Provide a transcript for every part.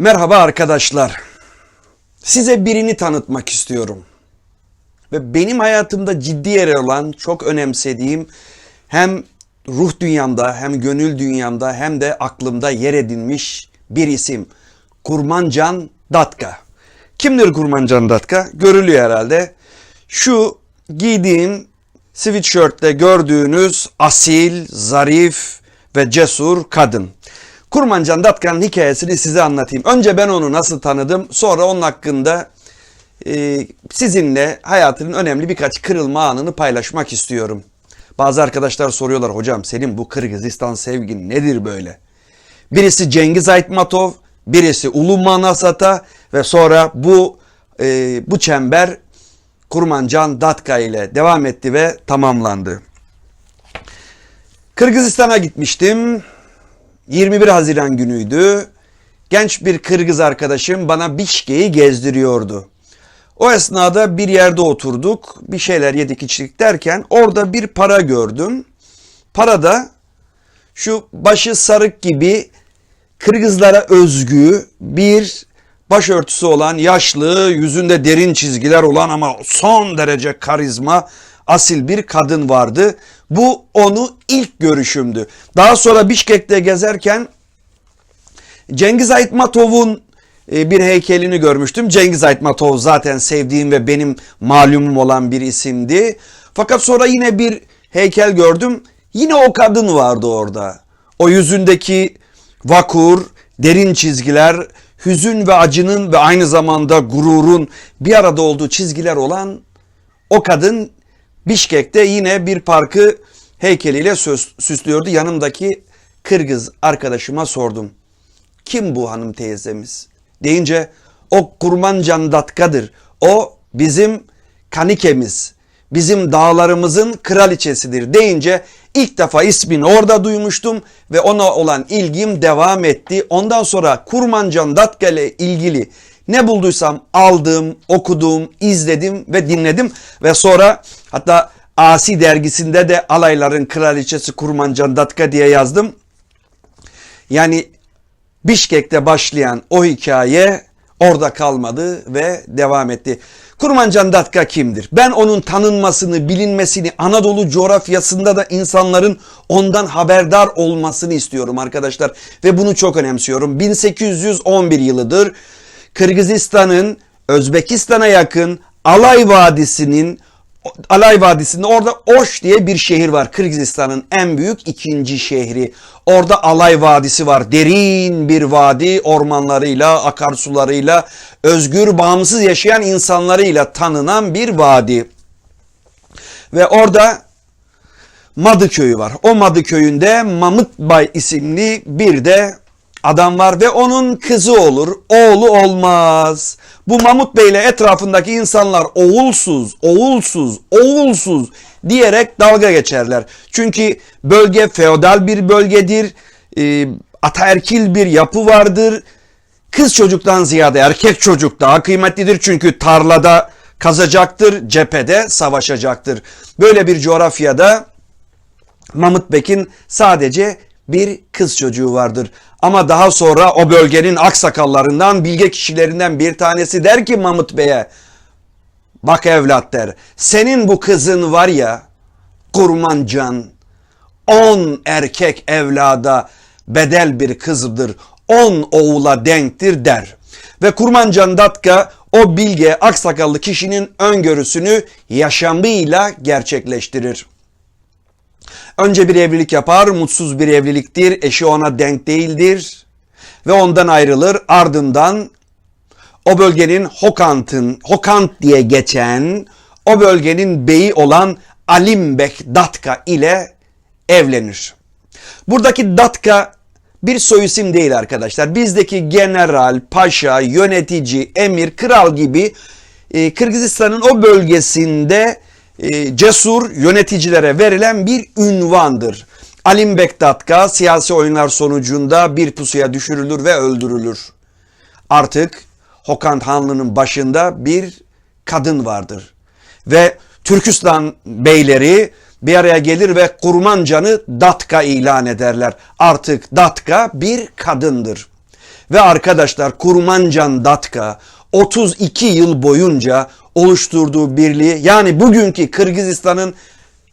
Merhaba arkadaşlar. Size birini tanıtmak istiyorum. Ve benim hayatımda ciddi yer olan, çok önemsediğim hem ruh dünyamda hem gönül dünyamda hem de aklımda yer edinmiş bir isim. Kurmancan Datka. Kimdir Kurmancan Datka? Görülüyor herhalde. Şu giydiğim sweatshirtte gördüğünüz asil, zarif ve cesur kadın. Kurmancan Datka'nın hikayesini size anlatayım. Önce ben onu nasıl tanıdım, sonra onun hakkında e, sizinle hayatının önemli birkaç kırılma anını paylaşmak istiyorum. Bazı arkadaşlar soruyorlar hocam senin bu Kırgızistan sevgin nedir böyle? Birisi Cengiz Aytmatov, birisi Ulu Manasata ve sonra bu e, bu çember Kurmancan Datka ile devam etti ve tamamlandı. Kırgızistan'a gitmiştim. 21 Haziran günüydü. Genç bir Kırgız arkadaşım bana Bişke'yi gezdiriyordu. O esnada bir yerde oturduk, bir şeyler yedik içtik derken orada bir para gördüm. Parada şu başı sarık gibi Kırgızlara özgü bir başörtüsü olan yaşlı, yüzünde derin çizgiler olan ama son derece karizma, asil bir kadın vardı. Bu onu ilk görüşümdü. Daha sonra Bişkek'te gezerken Cengiz Aytmatov'un e, bir heykelini görmüştüm. Cengiz Aytmatov zaten sevdiğim ve benim malumum olan bir isimdi. Fakat sonra yine bir heykel gördüm. Yine o kadın vardı orada. O yüzündeki vakur, derin çizgiler, hüzün ve acının ve aynı zamanda gururun bir arada olduğu çizgiler olan o kadın Bişkek'te yine bir parkı heykeliyle süslüyordu. Yanımdaki Kırgız arkadaşıma sordum. Kim bu hanım teyzemiz? Deyince o Kurmancan Datka'dır. O bizim kanikemiz. Bizim dağlarımızın kraliçesidir deyince ilk defa ismini orada duymuştum ve ona olan ilgim devam etti. Ondan sonra Kurmancan Datka ile ilgili ne bulduysam aldım, okudum, izledim ve dinledim ve sonra hatta Asi dergisinde de alayların kraliçesi Kurmancan Datka diye yazdım. Yani Bişkek'te başlayan o hikaye orada kalmadı ve devam etti. Kurmancan Datka kimdir? Ben onun tanınmasını, bilinmesini, Anadolu coğrafyasında da insanların ondan haberdar olmasını istiyorum arkadaşlar. Ve bunu çok önemsiyorum. 1811 yılıdır Kırgızistan'ın Özbekistan'a yakın Alay Vadisi'nin Alay Vadisi'nde orada Oş diye bir şehir var. Kırgızistan'ın en büyük ikinci şehri. Orada Alay Vadisi var. Derin bir vadi ormanlarıyla, akarsularıyla, özgür, bağımsız yaşayan insanlarıyla tanınan bir vadi. Ve orada Madı köyü var. O Madı köyünde Mamıt Bay isimli bir de adam var ve onun kızı olur, oğlu olmaz. Bu Mamut Bey ile etrafındaki insanlar oğulsuz, oğulsuz, oğulsuz diyerek dalga geçerler. Çünkü bölge feodal bir bölgedir, e, ataerkil bir yapı vardır. Kız çocuktan ziyade erkek çocuk daha kıymetlidir çünkü tarlada kazacaktır, cephede savaşacaktır. Böyle bir coğrafyada Mamut Bek'in sadece bir kız çocuğu vardır. Ama daha sonra o bölgenin aksakallarından, bilge kişilerinden bir tanesi der ki Mamut Bey'e, bak evlat der, senin bu kızın var ya, kurmancan, on erkek evlada bedel bir kızdır, on oğula denktir der. Ve Kurmancan Datka o bilge aksakallı kişinin öngörüsünü yaşamıyla gerçekleştirir. Önce bir evlilik yapar, mutsuz bir evliliktir, eşi ona denk değildir ve ondan ayrılır. Ardından o bölgenin Hokant'ın, Hokant diye geçen o bölgenin beyi olan Alimbek Datka ile evlenir. Buradaki Datka bir soyisim değil arkadaşlar. Bizdeki general, paşa, yönetici, emir, kral gibi e, Kırgızistan'ın o bölgesinde e, cesur yöneticilere verilen bir ünvandır. Alim Bektatka siyasi oyunlar sonucunda bir pusuya düşürülür ve öldürülür. Artık Hokan Hanlı'nın başında bir kadın vardır. Ve Türkistan beyleri bir araya gelir ve Kurmancan'ı Datka ilan ederler. Artık Datka bir kadındır. Ve arkadaşlar Kurmancan Datka 32 yıl boyunca oluşturduğu birliği yani bugünkü Kırgızistan'ın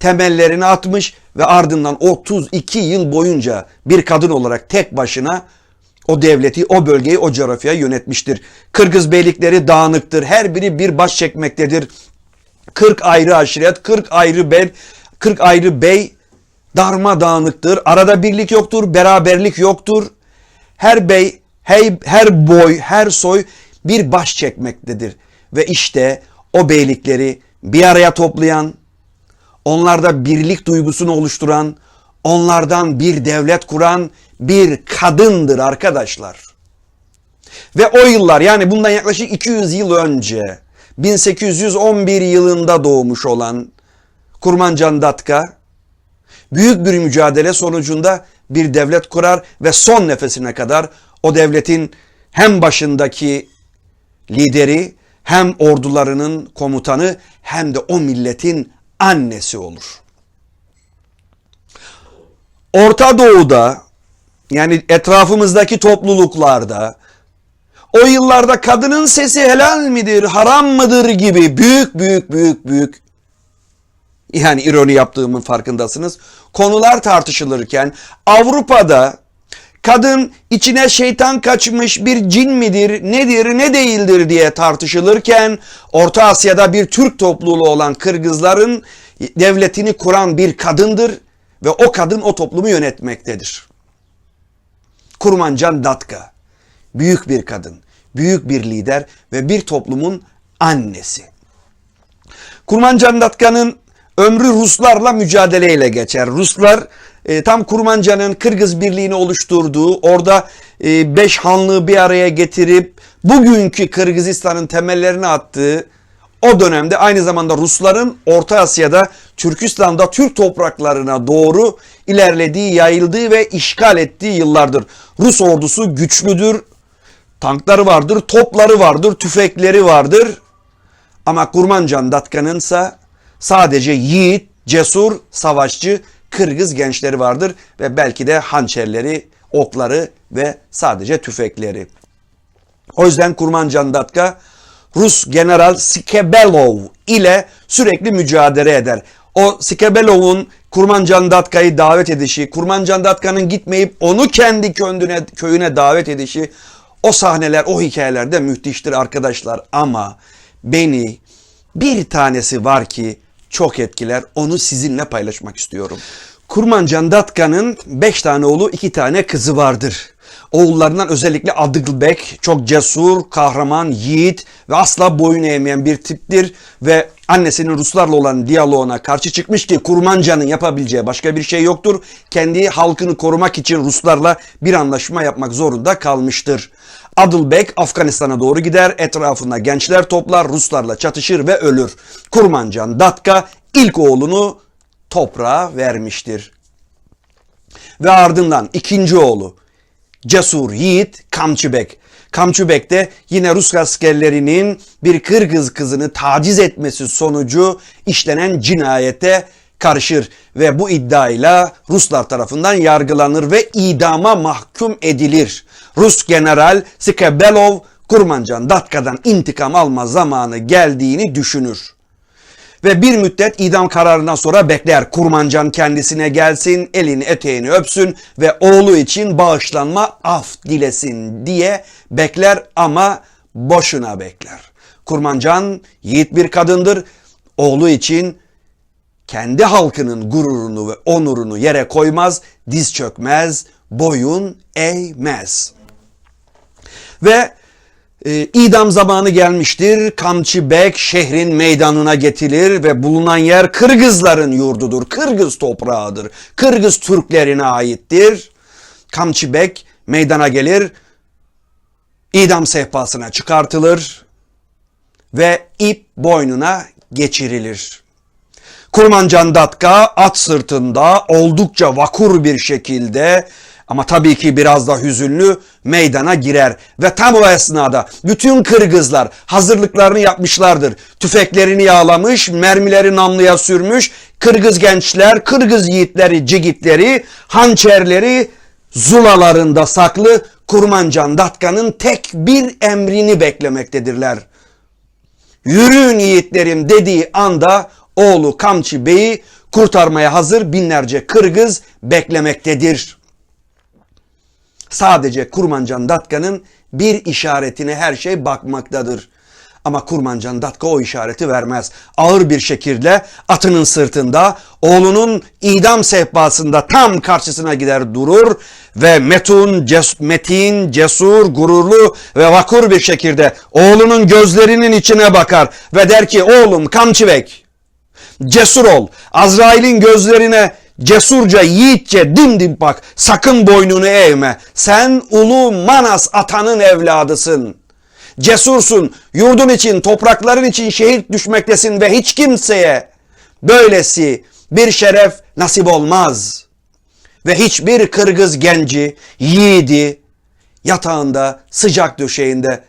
temellerini atmış ve ardından 32 yıl boyunca bir kadın olarak tek başına o devleti, o bölgeyi, o coğrafyayı yönetmiştir. Kırgız beylikleri dağınıktır. Her biri bir baş çekmektedir. 40 ayrı aşiret, 40 ayrı bel, 40 ayrı bey darmadağınıktır. Arada birlik yoktur, beraberlik yoktur. Her bey, her boy, her soy bir baş çekmektedir. Ve işte o beylikleri bir araya toplayan, onlarda birlik duygusunu oluşturan, onlardan bir devlet kuran bir kadındır arkadaşlar. Ve o yıllar yani bundan yaklaşık 200 yıl önce 1811 yılında doğmuş olan Kurmancan Datka büyük bir mücadele sonucunda bir devlet kurar ve son nefesine kadar o devletin hem başındaki lideri hem ordularının komutanı hem de o milletin annesi olur. Orta Doğu'da yani etrafımızdaki topluluklarda o yıllarda kadının sesi helal midir, haram mıdır gibi büyük büyük büyük büyük yani ironi yaptığımın farkındasınız. Konular tartışılırken Avrupa'da kadın içine şeytan kaçmış bir cin midir, nedir, ne değildir diye tartışılırken Orta Asya'da bir Türk topluluğu olan Kırgızların devletini kuran bir kadındır ve o kadın o toplumu yönetmektedir. Kurmancan Datka büyük bir kadın, büyük bir lider ve bir toplumun annesi. Kurmancan Datka'nın ömrü Ruslarla mücadeleyle geçer. Ruslar e, tam Kurmanca'nın Kırgız birliğini oluşturduğu, orada e, beş hanlığı bir araya getirip bugünkü Kırgızistan'ın temellerini attığı o dönemde aynı zamanda Rusların Orta Asya'da Türkistan'da Türk topraklarına doğru ilerlediği, yayıldığı ve işgal ettiği yıllardır. Rus ordusu güçlüdür, tankları vardır, topları vardır, tüfekleri vardır. Ama Kurmancan Datka'nın ise sadece yiğit, cesur, savaşçı Kırgız gençleri vardır ve belki de hançerleri, okları ve sadece tüfekleri. O yüzden Kurmancan Datka Rus General Skebelov ile sürekli mücadele eder. O Skebelov'un Kurmancan Datka'yı davet edişi, Kurmancan Datka'nın gitmeyip onu kendi köyüne, köyüne davet edişi, o sahneler, o hikayeler de müthiştir arkadaşlar. Ama beni bir tanesi var ki çok etkiler. Onu sizinle paylaşmak istiyorum. Kurmancan Datka'nın 5 tane oğlu, 2 tane kızı vardır. Oğullarından özellikle Adıgılbek çok cesur, kahraman, yiğit ve asla boyun eğmeyen bir tiptir. Ve annesinin Ruslarla olan diyaloğuna karşı çıkmış ki Kurmanca'nın yapabileceği başka bir şey yoktur. Kendi halkını korumak için Ruslarla bir anlaşma yapmak zorunda kalmıştır. Adılbek Afganistan'a doğru gider, etrafında gençler toplar, Ruslarla çatışır ve ölür. Kurmancan Datka ilk oğlunu toprağa vermiştir. Ve ardından ikinci oğlu cesur yiğit Kamçıbek. Kamçıbek de yine Rus askerlerinin bir Kırgız kızını taciz etmesi sonucu işlenen cinayete karışır ve bu iddiayla Ruslar tarafından yargılanır ve idama mahkum edilir. Rus general Skebelov Kurmancan Datka'dan intikam alma zamanı geldiğini düşünür ve bir müddet idam kararından sonra bekler. Kurmancan kendisine gelsin, elini eteğini öpsün ve oğlu için bağışlanma af dilesin diye bekler ama boşuna bekler. Kurmancan yiğit bir kadındır. Oğlu için kendi halkının gururunu ve onurunu yere koymaz, diz çökmez, boyun eğmez. Ve e, idam zamanı gelmiştir. Kamçı Bek şehrin meydanına getirilir ve bulunan yer Kırgızların yurdudur. Kırgız toprağıdır. Kırgız Türklerine aittir. Kamçı Bek meydana gelir. idam sehpasına çıkartılır ve ip boynuna geçirilir. Kurmancan Datka at sırtında oldukça vakur bir şekilde ama tabii ki biraz da hüzünlü meydana girer ve tam o esnada bütün Kırgızlar hazırlıklarını yapmışlardır. Tüfeklerini yağlamış, mermileri namluya sürmüş, Kırgız gençler, Kırgız yiğitleri, cigitleri, hançerleri zulalarında saklı Kurmancan Datka'nın tek bir emrini beklemektedirler. Yürüyün yiğitlerim dediği anda oğlu Kamçı Bey'i kurtarmaya hazır binlerce Kırgız beklemektedir. Sadece Kurmancan Datka'nın bir işaretine her şey bakmaktadır. Ama Kurmancan Datka o işareti vermez. Ağır bir şekilde atının sırtında oğlunun idam sehpasında tam karşısına gider durur ve metun, ces, metin, cesur, gururlu ve vakur bir şekilde oğlunun gözlerinin içine bakar ve der ki oğlum Kamçıbek cesur ol. Azrail'in gözlerine cesurca, yiğitçe dimdim bak. Sakın boynunu eğme. Sen ulu Manas atanın evladısın. Cesursun, yurdun için, toprakların için şehit düşmektesin ve hiç kimseye böylesi bir şeref nasip olmaz. Ve hiçbir Kırgız genci, yiğidi yatağında, sıcak döşeğinde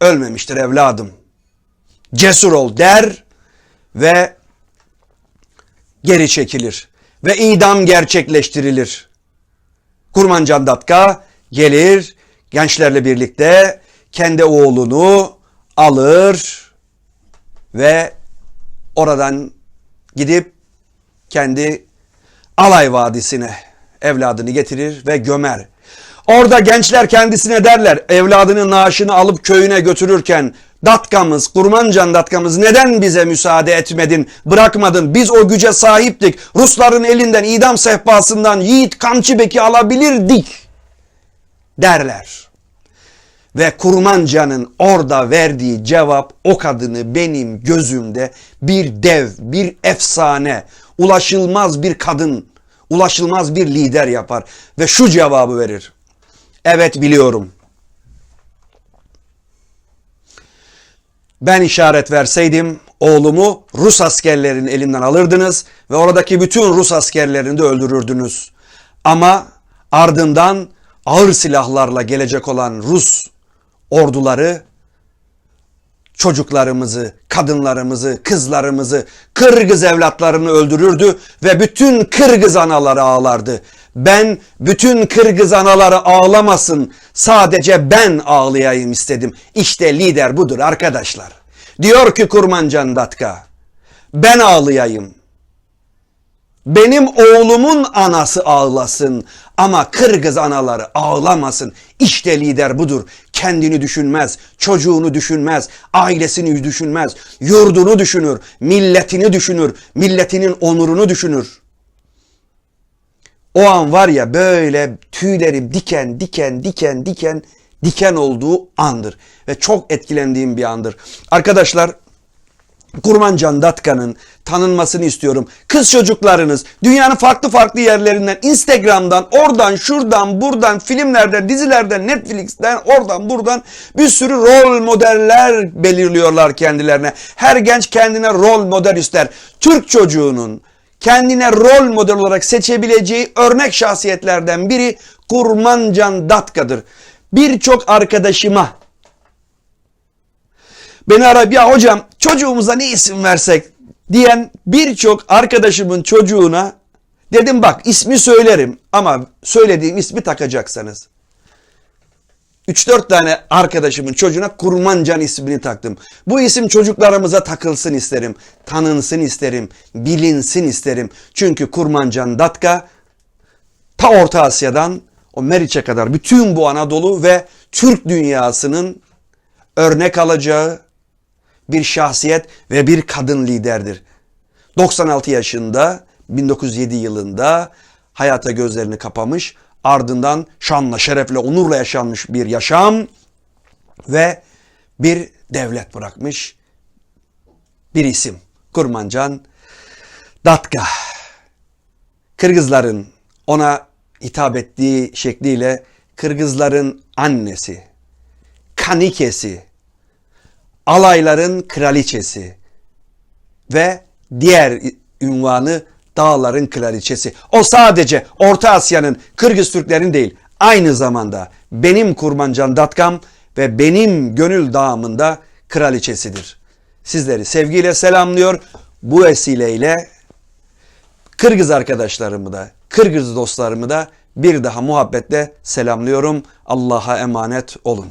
ölmemiştir evladım. Cesur ol der ve geri çekilir ve idam gerçekleştirilir. Kurmancan Datka gelir gençlerle birlikte kendi oğlunu alır ve oradan gidip kendi Alay Vadisi'ne evladını getirir ve gömer. Orada gençler kendisine derler evladının naaşını alıp köyüne götürürken Datkamız, Kurmancan Datkamız neden bize müsaade etmedin, bırakmadın? Biz o güce sahiptik. Rusların elinden idam sehpasından Yiğit Kamçıbek'i alabilirdik derler. Ve Kurmanca'nın orada verdiği cevap o kadını benim gözümde bir dev, bir efsane, ulaşılmaz bir kadın, ulaşılmaz bir lider yapar. Ve şu cevabı verir. Evet biliyorum. Ben işaret verseydim oğlumu Rus askerlerinin elinden alırdınız ve oradaki bütün Rus askerlerini de öldürürdünüz. Ama ardından ağır silahlarla gelecek olan Rus orduları çocuklarımızı, kadınlarımızı, kızlarımızı, Kırgız evlatlarını öldürürdü ve bütün Kırgız anaları ağlardı. Ben bütün Kırgız anaları ağlamasın, sadece ben ağlayayım istedim. İşte lider budur arkadaşlar. Diyor ki Kurmancan Datka, ben ağlayayım. Benim oğlumun anası ağlasın ama Kırgız anaları ağlamasın. İşte lider budur. Kendini düşünmez, çocuğunu düşünmez, ailesini düşünmez, yurdunu düşünür, milletini düşünür, milletinin onurunu düşünür. O an var ya böyle tüylerim diken diken diken diken diken olduğu andır. Ve çok etkilendiğim bir andır. Arkadaşlar Kurmancan Datka'nın tanınmasını istiyorum. Kız çocuklarınız dünyanın farklı farklı yerlerinden Instagram'dan oradan şuradan buradan filmlerden dizilerden Netflix'ten oradan buradan bir sürü rol modeller belirliyorlar kendilerine. Her genç kendine rol model ister. Türk çocuğunun kendine rol model olarak seçebileceği örnek şahsiyetlerden biri Kurmancan Datka'dır. Birçok arkadaşıma beni arayıp ya hocam çocuğumuza ne isim versek diyen birçok arkadaşımın çocuğuna dedim bak ismi söylerim ama söylediğim ismi takacaksanız. 3-4 tane arkadaşımın çocuğuna Kurmancan ismini taktım. Bu isim çocuklarımıza takılsın isterim. Tanınsın isterim. Bilinsin isterim. Çünkü Kurmancan Datka ta Orta Asya'dan o Meriç'e kadar bütün bu Anadolu ve Türk dünyasının örnek alacağı bir şahsiyet ve bir kadın liderdir. 96 yaşında 1907 yılında hayata gözlerini kapamış ardından şanla, şerefle, onurla yaşanmış bir yaşam ve bir devlet bırakmış bir isim. Kurmancan Datka. Kırgızların ona hitap ettiği şekliyle Kırgızların annesi, kanikesi, alayların kraliçesi ve diğer ünvanı dağların kraliçesi. O sadece Orta Asya'nın Kırgız Türklerin değil aynı zamanda benim Kurmancan Datkam ve benim gönül dağımında kraliçesidir. Sizleri sevgiyle selamlıyor. Bu vesileyle Kırgız arkadaşlarımı da, Kırgız dostlarımı da bir daha muhabbetle selamlıyorum. Allah'a emanet olun.